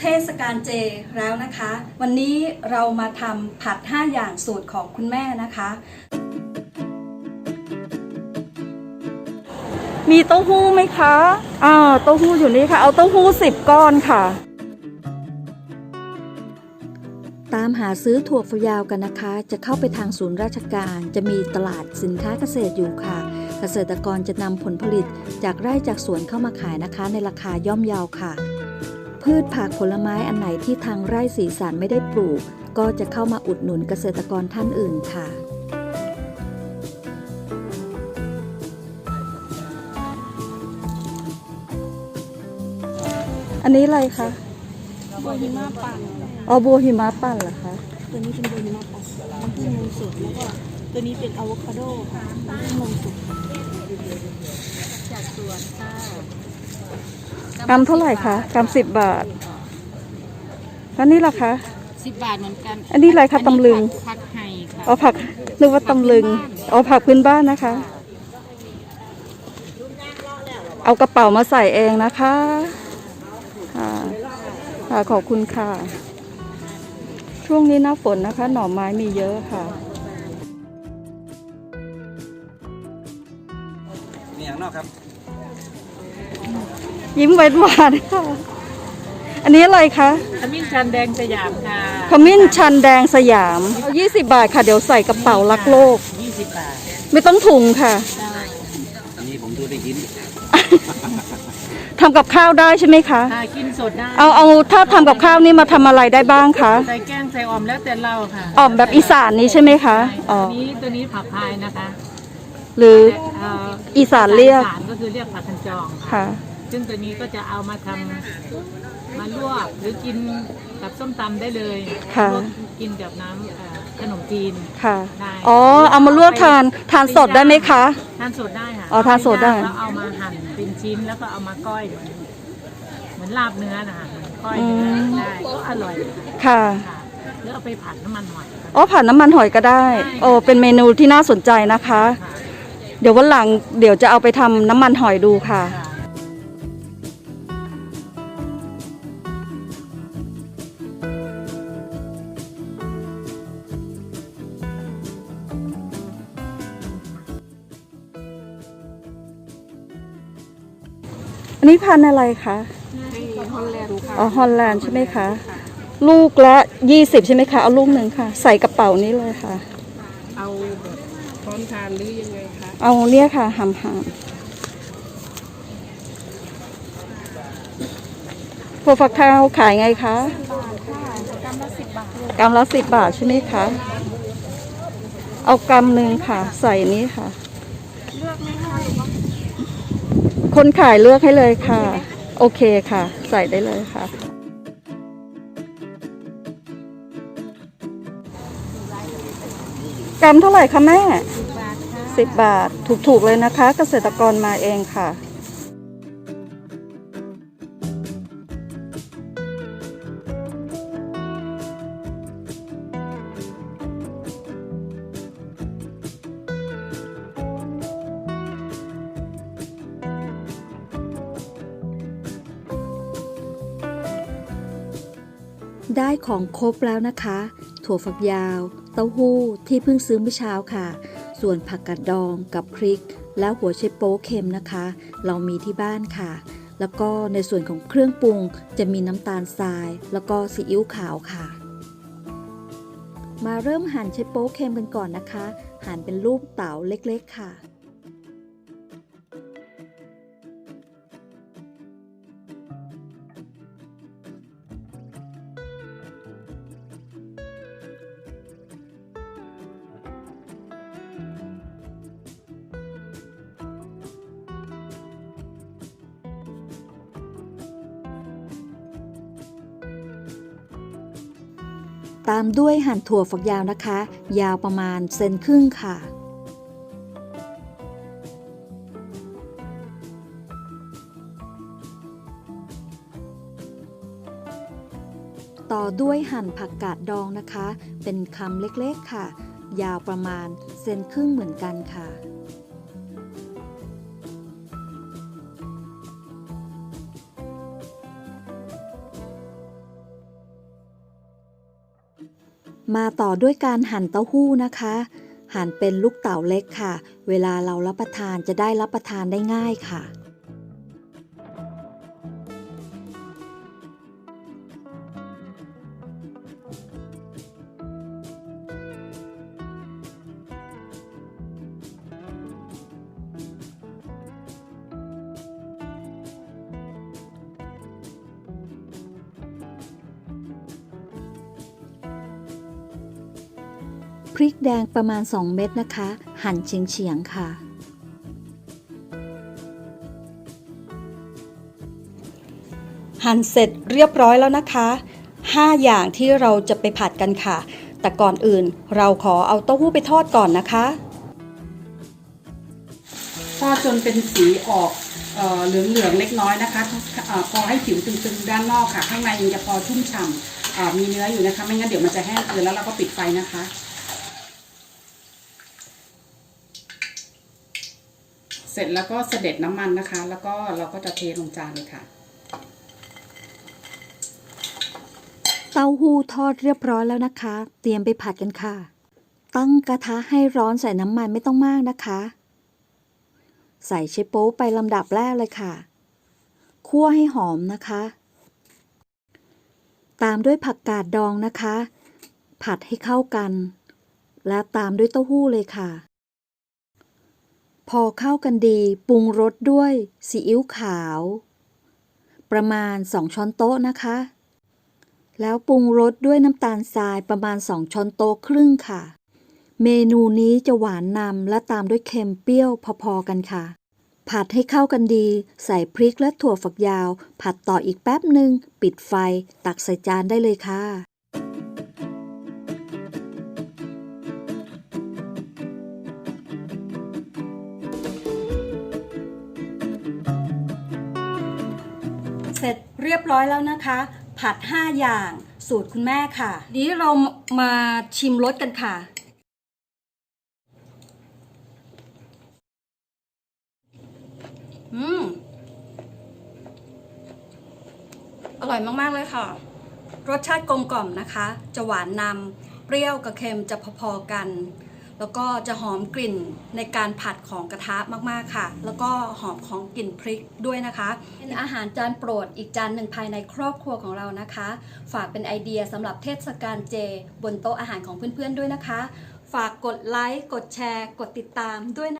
เทศกาลเจแล้วนะคะ วันนี้เรามาทำผัด 5 อย่างสูตรของคุณแม่นะคะ มีเต้าหู้ไหมคะอ่าเต้าหู้อยู่นี่ค่ะ เอาเต้าหู้สิบก้อนค่ะ ตามหาซื้อถั่วฝักยาวกันนะคะ จะเข้าไปทางศูนย์ราชการ จะมีตลาดสินค้าเกษตรอยู่ค่ะ เกษตรกรจะนำผลผลิตจากไร่จากสวนเข้ามาขายนะคะ ในราคาย่อมเยาวค่ะ พืชผักผลไม้อันไหนที่ทางไร่สีสารไม่ได้ปลูก ก็จะเข้ามาอุดหนุนเกษตรกรท่านอื่นค่ะ อันนี้อะไรคะโบฮิมาปั่นอ๋อโบหิมะปั่นเหรอคะ ตัวนี้เป็นโบฮิมาปั่นน้ำผึ้งนมสดแล้วก็ตัวนี้เป็นอะโวคาโดค่ะน้ำผึ้งนมสดจากสวนค่ะ กรัมเท่าไหร่คะกรัมสิบบาท แล้วนี่ล่ะคะ สิบบาทเหมือนกันอันนี้อะไรคะตำลึง ผักไห่ค่ะเอาผักนึกว่าตำลึงเอาผักพื้นบ้านนะคะ เอากระเป๋ามาใส่เองนะคะค่ะค่ะขอบคุณค่ะ ช่วงนี้หน้าฝนนะคะ หน่อไม้มีเยอะค่ะ มีอย่างนอกครับ ยิ้มหวานหวานๆค่ะ อันนี้อะไรคะขมิ้นชันแดงสยามค่ะขมิ้นชันแดงสยามเอา20 บาทค่ะ เดี๋ยวใส่กระเป๋ารักโลกยี่สิบบาทไม่ต้องถุงค่ะ อันนี้ผมดูได้ยินทำกับข้าวได้ใช่ไหมคะ ค่ะกินสดได้ เอาเอาถ้าทำกับข้าวนี่มาทำอะไรได้บ้างคะ ใส่แกงใส่ออมแล้วแต่เราค่ะออกแบบอีสานนี้ใช่ไหมคะอ๋อตัวนี้ตัวนี้ผักพายนะคะ หรือเอ่ออีสานเรียก อีสานก็คือเรียกผักคันจองค่ะค่ะ ซึ่งตัวนี้ก็จะเอามาทำมาลวกหรือกินกับส้มตำได้เลยค่ะ ลวกกินกับน้ำเอ่อขนมจีนค่ะ ได้อ๋อ เอามาลวกทานทานสดได้ไหมคะ ทานสดได้ค่ะอ๋อทานสดได้ แล้วเอามาหั่นเป็นชิ้นแล้วก็เอามาก้อย เหมือนเหมือนลาบเนื้อนะคะก้อยเนื้อได้ก็อร่อยค่ะค่ะ ค่ะหรือเอาไปผัดน้ำมันหอยก็ได้อ๋อผ่านน้ำมันหอยก็ได้ โอ้ เป็นเมนูที่น่าสนใจนะคะค่ะเดี๋ยววันหลังเดี๋ยวจะเอาไปทำน้ำมันหอยดูค่ะ ค่ะ อันนี้พันธุ์อะไรคะฮอลแลนด์ค่ะอ๋อฮอลแลนด์ใช่ไหมคะ ลูกละ20ใช่ไหมคะ เอาลูกหนึ่งค่ะ ใส่กระเป๋านี้เลยค่ะ เอาแบบพร้อมทานหรือยังไงคะ เอาเนี่ยค่ะหำหำถั่วฝักยาวขายไงคะกรัมละสิบบาทกรัมละสิบบาทใช่ไหมคะ เอากรัมหนึ่งค่ะ ใส่นี้ค่ะ คนขายเลือกให้เลยค่ะ โอเคค่ะ ใส่ได้เลยค่ะ กรัมเท่าไหร่คะแม่สิบบาท ถูกๆเลยนะคะ เกษตรกรมาเองค่ะ ได้ของครบแล้วนะคะ ถั่วฝักยาว เต้าหู้ที่เพิ่งซื้อเมื่อเช้าค่ะ ส่วนผักกาดดองกับพริก แล้วหัวไชโป๊เค็มนะคะ เรามีที่บ้านค่ะ แล้วก็ในส่วนของเครื่องปรุงจะมีน้ำตาลทราย แล้วก็ซีอิ๊วขาวค่ะ มาเริ่มหั่นไชโป๊เค็มกันก่อนนะคะ หั่นเป็นรูปเต๋าเล็กๆค่ะ ตามด้วยหั่นถั่วฝักยาวนะคะ ยาวประมาณเซนครึ่งค่ะ ต่อด้วยหั่นผักกาดดองนะคะ เป็นคำเล็กๆค่ะ ยาวประมาณเซนครึ่งเหมือนกันค่ะ มาต่อด้วยการหั่นเต้าหู้นะคะ หั่นเป็นลูกเต๋าเล็กค่ะ เวลาเรารับประทานจะได้รับประทานได้ง่ายค่ะ ริกแดงประมาณ 2 เม็ดนะคะ หั่นเฉียงๆค่ะ หั่นเสร็จเรียบร้อยแล้วนะคะ 5 อย่างที่เราจะไปผัดกันค่ะ แต่ก่อนอื่นเราขอเอาเต้าหู้ไปทอดก่อนนะคะ ทอดจนเป็นสีออกเออเหลืองๆเล็กน้อยนะคะอพอให้ผิวตึงๆด้านนอกค่ะ ข้างในยังจะพอชุ่มฉ่ำมีเนื้ออยู่นะคะ ไม่งั้นเดี๋ยวมันจะแห้งเกินแล้วเราก็ปิดไฟนะคะ เสร็จแล้วก็เสด็จน้ำมันนะคะ แล้วก็เราก็จะเทลงจานเลยค่ะ เต้าหู้ทอดเรียบร้อยแล้วนะคะ เตรียมไปผัดกันค่ะ ตั้งกระทะให้ร้อนใส่น้ำมันไม่ต้องมากนะคะ ใส่เชโป๊ไปลำดับแรกเลยค่ะ คั่วให้หอมนะคะ ตามด้วยผักกาดดองนะคะ ผัดให้เข้ากัน และตามด้วยเต้าหู้เลยค่ะ พอเข้ากันดีปรุงรสด้วยซีอิ๊วขาว ประมาณ 2 ช้อนโต๊ะนะคะ แล้วปรุงรสด้วยน้ำตาลทรายประมาณ 2 ช้อนโต๊ะครึ่งค่ะ เมนูนี้จะหวานนำและตามด้วยเค็มเปรี้ยวพอๆกันค่ะ ผัดให้เข้ากันดี ใส่พริกและถั่วฝักยาว ผัดต่ออีกแป๊บหนึ่งปิดไฟ ตักใส่จานได้เลยค่ะ เสร็จเรียบร้อยแล้วนะคะ ผัด 5 อย่างสูตรคุณแม่ค่ะ นี้เรามาชิมรสกันค่ะ อืม อร่อยมากๆเลยค่ะ รสชาติกลมกล่อมนะคะ จะหวานนำเปรี้ยวกับเค็มจะพอๆกัน แล้วก็จะหอมกลิ่นในการผัดของกระทะมากๆค่ะ แล้วก็หอมของกลิ่นพริกด้วยนะคะ เป็นอาหารจานโปรดอีกจานหนึ่งภายในครอบครัวของเรานะคะ ฝากเป็นไอเดียสำหรับเทศกาลเจ บนโต๊ะอาหารของเพื่อนๆด้วยนะคะ ฝากกดไลค์ กดแชร์ กดติดตามด้วยนะ